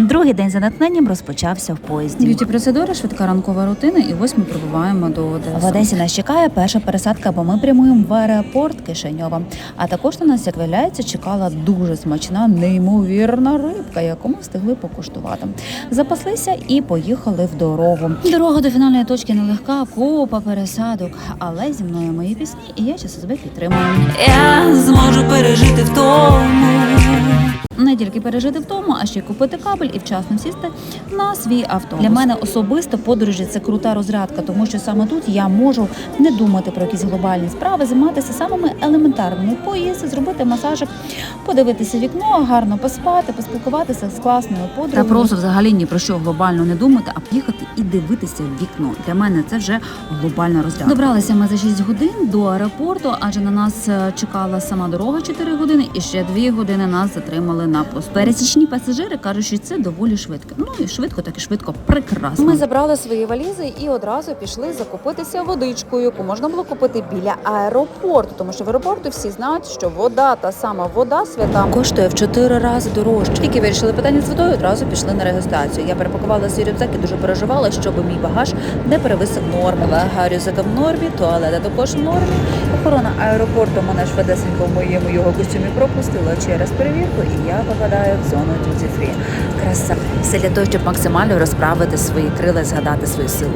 Другий день за натхненням розпочався в поїзді. Б'юті процедури, швидка ранкова рутина, і ось ми прибуваємо до Одеси. В Одесі нас чекає перша пересадка, бо ми прямуємо в аеропорт Кишиньова. А також на нас, як виявляється, чекала дуже смачна, неймовірна рибка, яку ми встигли покуштувати. Запаслися і поїхали в дорогу. Дорога до фінальної точки нелегка, купа пересадок, але зі мною мої пісні, і я часу себе підтримую. Я зможу пережити втому. Не тільки пережити втому, а ще й купити кабель і вчасно сісти на свій автобус. Для мене особисто подорожі це крута розрядка, тому що саме тут я можу не думати про якісь глобальні справи, займатися самими елементарними поїсти, зробити масажик, подивитися вікно, гарно поспати, поспілкуватися з класною подругою. Та просто взагалі ні про що глобально не думати, а поїхати і дивитися в вікно. Для мене це вже глобальна розрядка. Добралися ми за 6 годин до аеропорту, адже на нас е, чекала сама дорога 4 години, і ще 2 години нас затримали на пост. Пересічні пасажири кажуть, що це доволі швидко. Ну і швидко, так і швидко, прекрасно. Ми забрали свої валізи і одразу пішли закупитися водичкою, яку можна було купити біля аеропорту, тому що в аеропорту всі знають, що вода, та сама вода свята, коштує в чотири рази дорожче. Тільки вирішили питання з водою, одразу пішли на реєстрацію. Я перепакувала свій рюкзак і дуже переживала, щоб мій багаж не перевисив норми. Вага рюкзака в нормі, туалета також в нормі. Охорона аеропорту мене швидесенько в моєму його костюмі пропустила через перевірку, і я попадаю в зону duty free. Краса. Все для того, щоб максимально розправити свої крила згадати свою силу.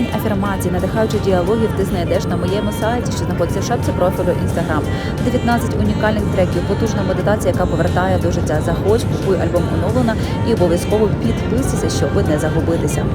Пісень афірмацій, надихаючих діалогів ти знайдеш на моєму сайті, що знаходиться в шапці профілю Instagram. 19 унікальних треків, потужна медитація, яка повертає до життя. Заходь, купуй альбом оновлена і обов'язково підписуйся, щоб не загубитися.